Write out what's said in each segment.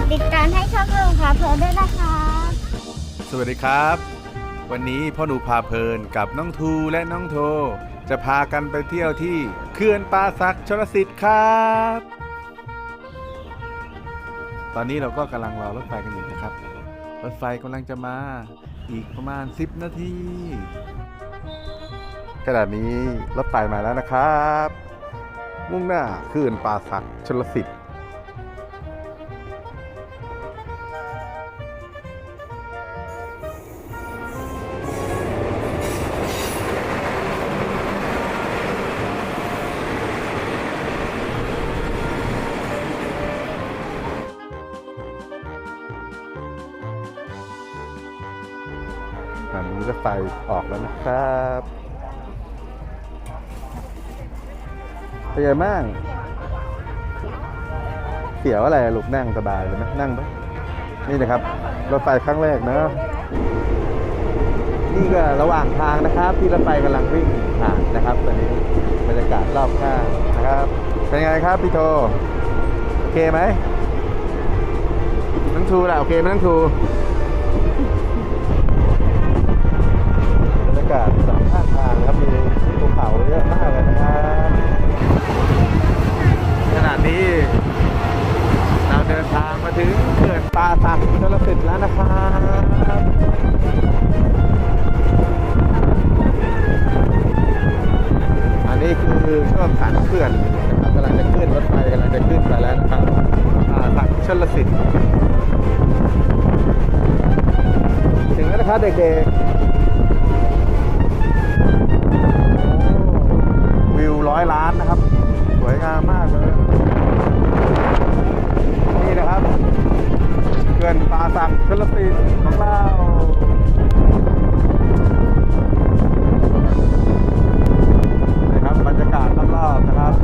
ดติดตามให้ช่องลุงพาเพลินด้วยนะคะสวัสดีครับ วันนี้พ่อหนูพาเพลินกับน้องทูและน้องโท จะพากันไปเที่ยวที่เขื่อนป่าสักชลสิทธิ์ครับ ตอนนี้เราก็กำลังรอรถไฟกันอยู่นะครับ รถไฟกำลังจะมาอีกประมาณ 10 นาทีขณะนี้รถไฟมาแล้วนะครับ มุ่งหน้าเขื่อนป่าสักชลสิทธิ์ ตอนนี้รถไฟออกแล้วนะครับเป็นไงบ้างเสียวอะไรลูกนั่งสบายเลยไหมนั่งปะนี่นะครับรถไฟครั้งแรกเนะนี่ก็ระหว่างทางนะครับ ที่รถไฟกำลังวิ่งผ่านนะครับตอนนี้บรรยากาศรอบข้างนะครับ เป็นไงครับพี่โทโอเคไหมน้องทูล่ะโอเคไหมน้องทูากาศสองข้างทางครับ มีภูเขาเยอะมากเลยนะครับขณะนี้ เราเดินทางมาถึงเขื่อนป่าสักชลสิทธิ์แล้วนะครับอันนี้คือช่วงสันเขื่อนนะครับกำลังจะขึ้นรถไฟกำลังจะขึ้นไปแล้วนะครับป่าสักชลสิทธิ์ถึงแล้วนะครับเด็กๆ งามมากเลย นี่นะครับเขื่อนป่าสักชลสิทธิ์ของเรานะครับบรรยากาศรอบๆนะครับ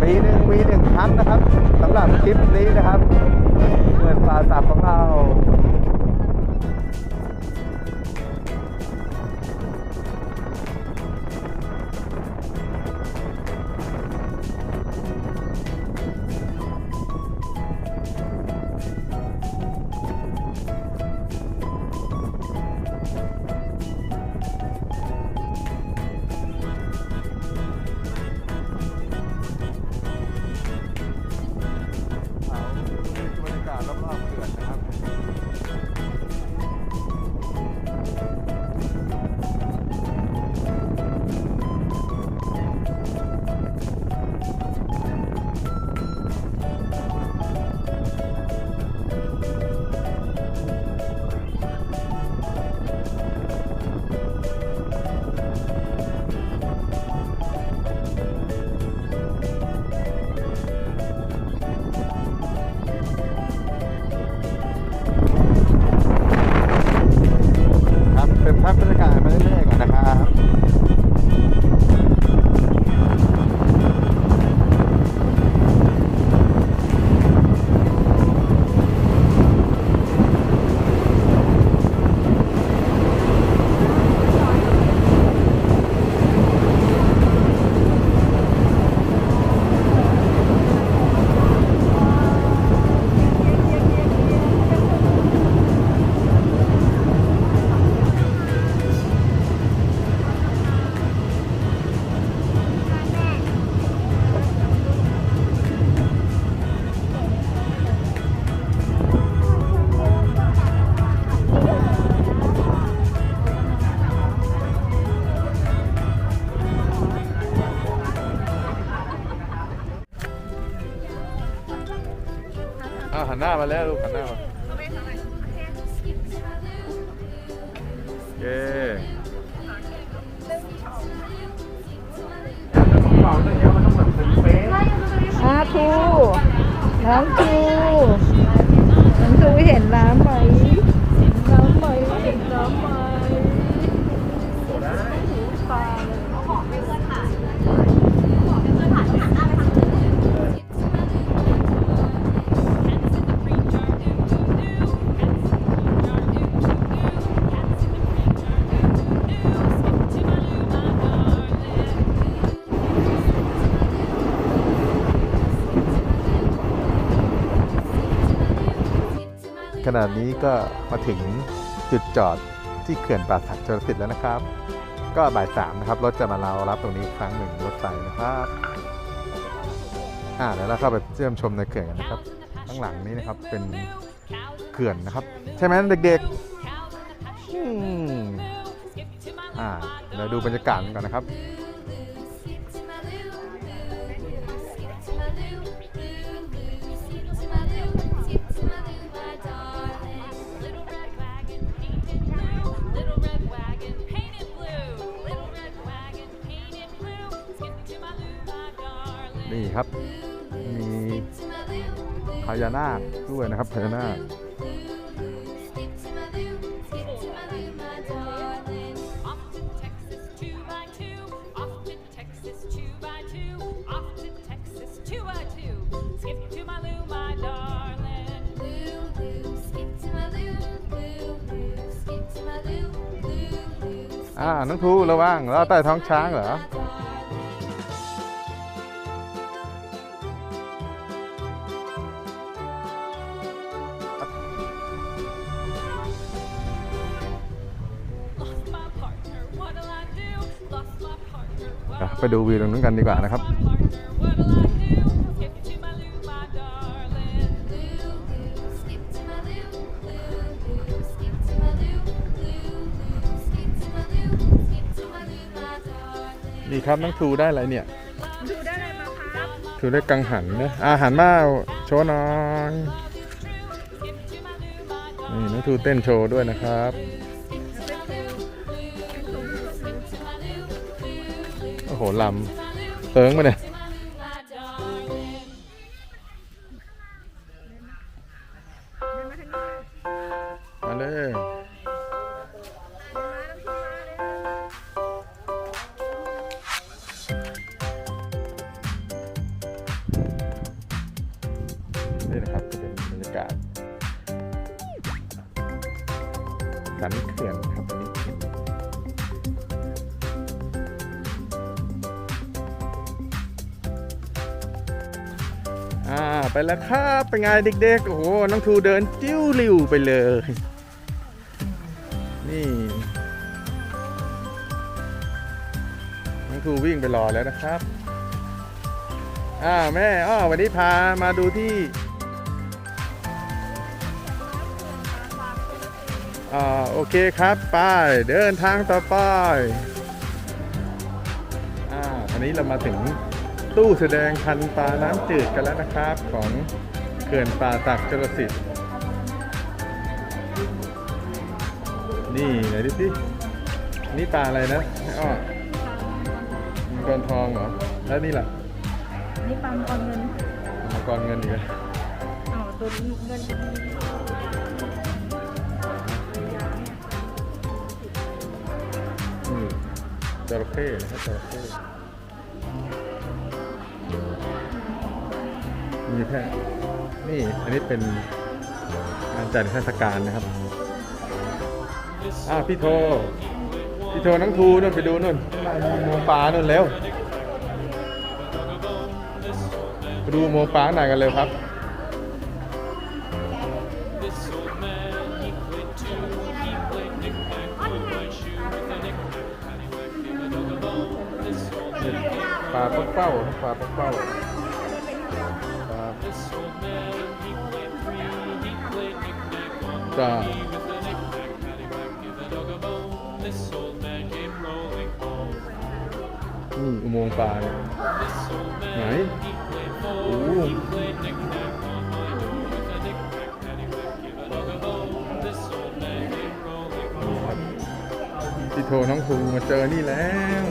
ปีหนึ่งมีหนึ่งครั้งนะครับสำหรับคลิปนี้นะครับ เงินปลาสับของเรา นหน้ามาแล้วลูกหันหน้ามา ขนาดนี้ก็มาถึงจุดจอดที่เขื่อนป่าสักชลสิทธิ์แล้วนะครับ ก็บ่ายสามนะครับรถจะมาเรารับตรงนี้ครั้งหนึ่งรถไฟนะครับอ่าเดี๋ยวเราเข้าไปเยี่ยมชมในเขื่อนกันนะครับ ข้างหลังนี้นะครับเป็นเขื่อนนะครับ ใช่ไหมเด็กๆอ่าเดี๋ยวดูบรรยากาศกันก่อนนะครับ ครับ มีพยานาด้วยนะครับพยานาอ่า น้องทูระวังเราใต้ท้องช้างเหรอ ไปดูวิวตรงนั้นกันดีกว่านะครับนี่ครับน้องทูได้อะไรเนี่ยดูได้อะไรมาครับทูได้กังหันนะอาหันมาโชว์น่อยนี่น้องทูเต้นโชว์ด้วยนะครับ หลำเติงมาเนี่ย ไปแล้วครับ เป็นไงเด็กๆ โอ้โห น้องทูเดินจิ้วริวไปเลย นี่ น้องทูวิ่งไปรอแล้วนะครับอ่าแม่ อ้อวันนี้พามาดูที่อ่าโอเคครับไปเดินทางต่อไปอ่าอันนี้เรามาถึง ตู้แสดงพันธุ์ปลาน้ำจืดกันแล้วนะครับ ของเขื่อนป่าสักจรสิทธิ์นี่ไหนดูสินี่ปลาอะไรนะแม่อ้อมังกรทองเหรอ แล้วนี่ล่ะนี่ปั๊มกอนเงินมังกรเงินอีกแล้วอ๋อตัวเงินจะมีนี่จระเข้นะครับจระเข้ มีแค่นี่อันนี้เป็นงานจัดเทศกาลนะครับอ้าวพี่โทพี่โทน้องทูนู่นไปดูนู่นโมปลานู่นเร็วดูโมปลาหน่อยกันเร็วครับปลาปักเป้าปลาปักเป้า จ้านี่อุโมงค์ปลาไหนโอ้โหนี่ครับพี่โทน้องทูมาเจอนี่แล้ว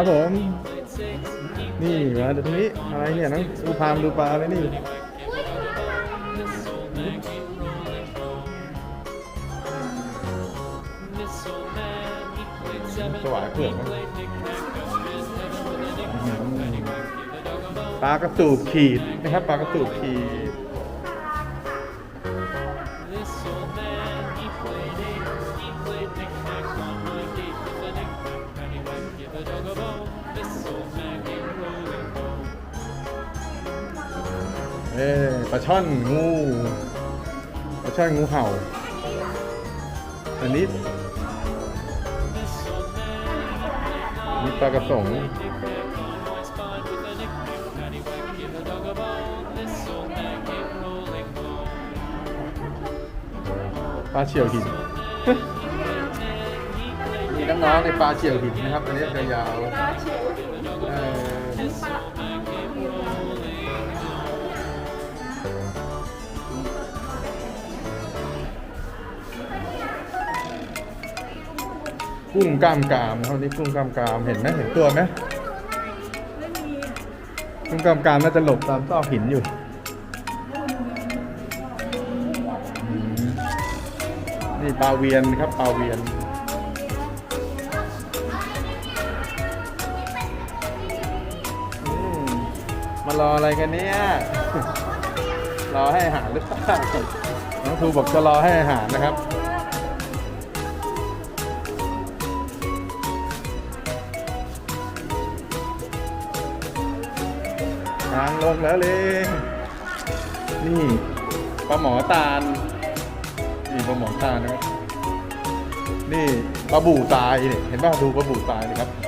ครับผม นี่มาตรงนี้อะไรเนี่ยน้องดูพามดูปลาเลยนี่สวายเผือกปลาลากระสูบขีดนะครับปลากระสูบขีดาช่อนงูปลาช่อนงูเห่า อันนี้ This old man, มีปลากระสง knick-knack on my spine with a knick-knack, paddywhack, give a dog a bone. This old man came rolling home. ปลาเฉียวหินมีน้องๆในปลาเฉียวหินนะครับ อันนี้จะยาวเอ่อ กุ้งกล้ามกรามเท่านี้กุ้งกล้ามกรามเห็นไหมเห็นตัวไหมกุ้งกล้ามกรามน่าจะหลบตามซอกหินอยู่นี่ปลาเวียนครับปลาเวียนมารออะไรกันเนี่ย รอให้อาหารหรือเปล่าน้องครูบอกจะรอให้อาหารนะครับ ลงแล้วเลยนี่ปลาหมอตาล นี่ปลาหมอตาลนะครับ นี่ปลาบู่ตายเนี่ยเห็นป่ะดูปลาบู่ตายนะครับครับ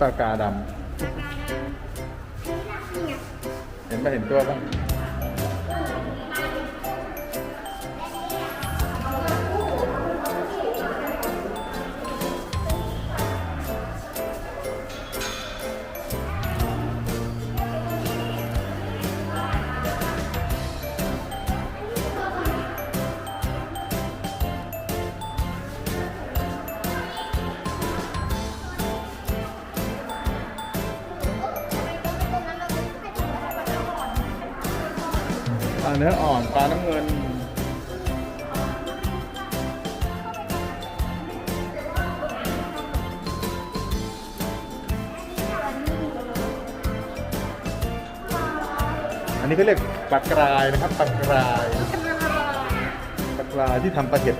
ปลากาดำเห็นปะเห็นตัวปะป เนื้ออ่อนปลาน้ำเงิน อันนี้เขาเรียกปลากรายนะครับปลากรายปลากรายที่ทำปลาเห็ด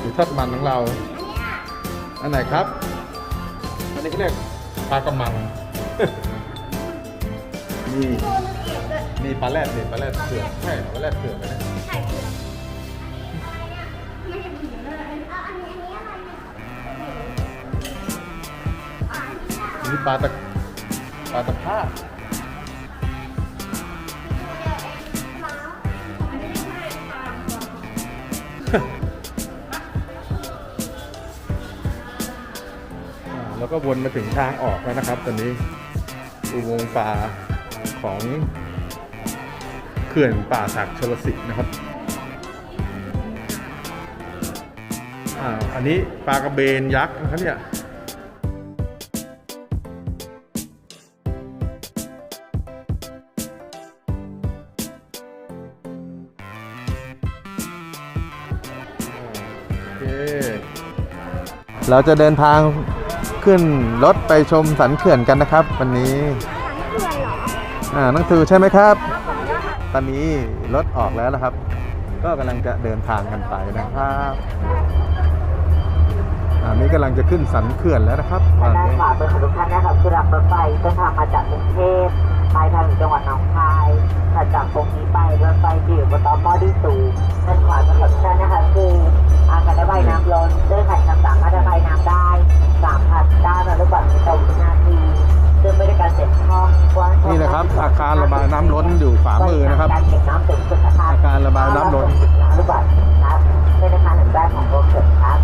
หรือทอดมันของเรา อันไหนครับ อันนี้เขาเรียกปลากระมังนี่ นี่ปลาแรดนี่ปลาแรดเผือกใช่ปลาแรดเผือกนะเนี่ยไข่เผือกไม่เห็นผีเลยเอาอันนี้อันนี้อะไรเนี่ยอ๋ออันนี้อะอันนี่ปลาตะปลาตะภาพอ่าแล้วก็วนมาถึงทางออกแล้วนะครับ ตอนนี้อุโมงค์ปลาของ ขื่อนป่าศักดิ์ชลสิทธิ์นะครับอ่าอันนี้ปลากระเบนยักษ์นะครับเนี่ยโอเคเราจะเดินทางขึ้นรถไปชมสันเขื่อนกันนะครับ วันนี้เผือกเหรอ อ่า นังถือใช่ไหมครับ ตอนนี้รถออกแล้วนะครับ ก็กำลังจะเดินทางกันไปนะครับอันนี้กำลังจะขึ้นสันเขื่อนแล้วนะครับตอนด้านขวาเป็นของทุกท่านนะครับคือรางรถไฟเส้นทางมาจากกรุงเทพไปทางจังหวัดหนองคายถัดจากตรงนี้ไปรถไฟจะอยู่บนต่อหม้อที่สูงด้านขวาเป็นของทุกท่านนะครับคืออาการระบายน้ำล้นด้วยแผ่นคำสั่งการถระบายน้ำได้สามพันด้านละลูกบาศก์ต่อวินาที ซึ่งบริการเสร็จห้องกว้างนี่นะครับ อาคารระบายน้ำล้นอยู่ขวามือนะครับ การเก็บน้ำสูงสุดนะครับอาคารระบายน้ำล้นล้านลูกบาศก์ครับเป็นอาคารหนึ่งแรกของโรงเกิดครับ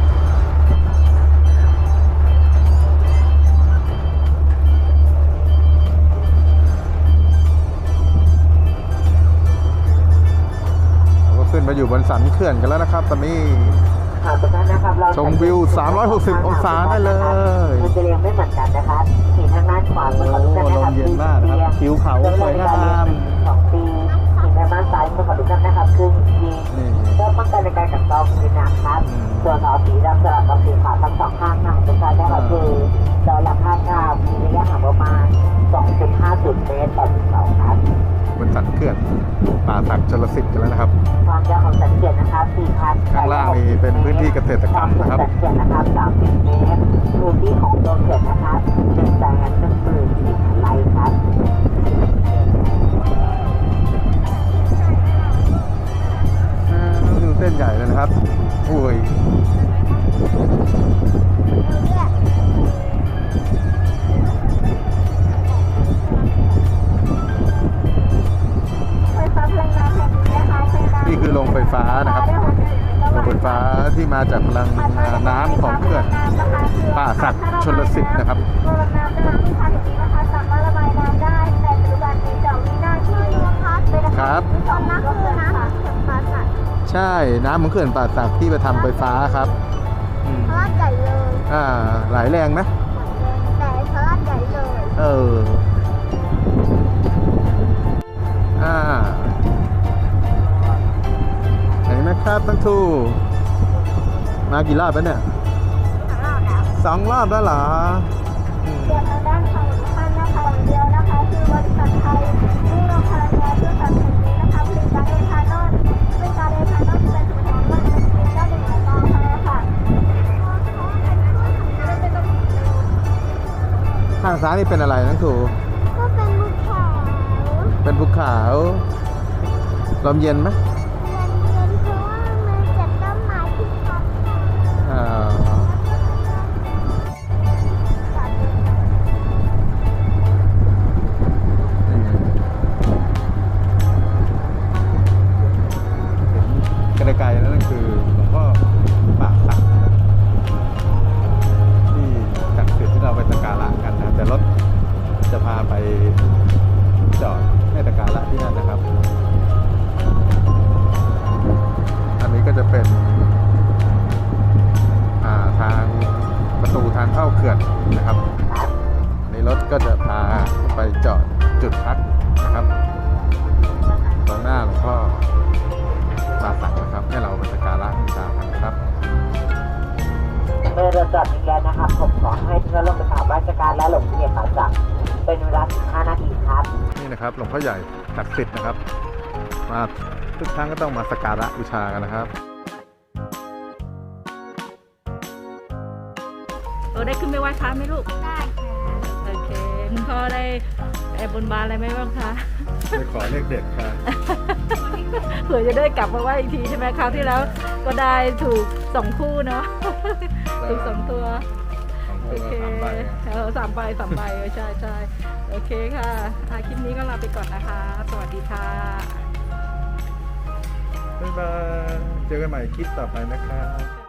เราก็ขึ้นมาอยู่บนสันเขื่อนกันแล้วนะครับ ตอนนี้ครับทุกท่านนะครับเรา ชมวิว 360 องศาได้เลยมันจะเรียงไม่เหมือนกันนะครับหินทางด้านขวามือของทุกท่านนะครับโอ้ลมเย็นมากนะครับผิวเขาสวยงามสองปีหินทางด้านซ้ายมือของทุกท่านนะครับคือหินจีนนี่เพื่อป้องกันในการกัดเซาะพื้นน้ำครับอืมส่วนล้อสีดำสลับกับสีขาวทั้งสองข้างทางทุกท่านนะครับอ่าคือล้อหลักข้างหน้ามีระยะห่างประมาณ2.50เมตรต่อเสาครับ บนสันเขื่อนป่าสักชลสิทธิ์กันแล้วนะครับความยาวของสันเขื่อนนะครับ4,000ข้างล่างนี่เป็นพื้นที่เกษตรกรรมนะครับสันเขื่อนนะครับ30เมตรพื้นที่ของตัวเขื่อนนะครับ1แสนหนึ่งหมื่นสี่พันไร่ครับอ่าดูเส้นใหญ่เลยนะครับอุ้ย มาจากพลังน้ำของเขื่อนป่าสักชนลสิทธิ์นะครับครับใช่น้ำของเขื่อนป่าสักที่ไปทำไฟฟ้าครับทะลักใหญ่เลยอ่าหลายแรงไหมแต่ทะลักใหญ่เลยเอออ่าไหนนะครับตั้งทู่ มากี่รอบแล้วเนี่ยสองรอบแล้วเหรออืมส่วนทางด้านของท่านนะคะอย่างเดียวนะคะคือบริษัทไทยรุ่งเรืองพลังงานเพื่อการแห่งนี้นะคะผลิตกาซเอทานอลซึ่งกาซเอทานอลเป็นส่วนของมันเป็นเจ้าหนึ่งของตาค่ะข้างซ้ายนี่เป็นอะไรทั้งทูก็เป็นภูเขาเป็นภูเขาลมเย็นไหม จุดพักนะครับ ตรงหน้าหลวงพ่อปราสักนะครับ ให้เราไปสักการะบูชากันนะครับเมื่อเราจอดถึงแล้วนะครับ ผมขอให้ทุกท่านลงไปกราบไหว้สักการะและหลวงพ่อเกียรติป่าสักเป็นเวลา 15 นาทีครับ นี่นะครับหลวงพ่อใหญ่ศักดิ์สิทธิ์นะครับ มาทุกครั้งก็ต้องมาสักการะบูชากันนะครับเออได้ขึ้นไปไหว้พระไหมลูก ได้ค่ะ โอเค คุณพ่อได้ แอบบนบานอะไรไหมบ้างคะไปขอเลขเด็ดค่ะเผื่อจะได้กลับมาไหว้อีกทีใช่ไหมคราวที่แล้วก็ได้ถูกสองคู่เนาะถูกสองตัวของโอตัวเคสามใบเออสามใบสามใบเออใช่ใช่โอเคค่ะอะคลิปนี้ก็ลาไปก่อนนะคะ สวัสดีค่ะบ๊ายบายเจอกันใหม่คลิปต่อไปนะครับ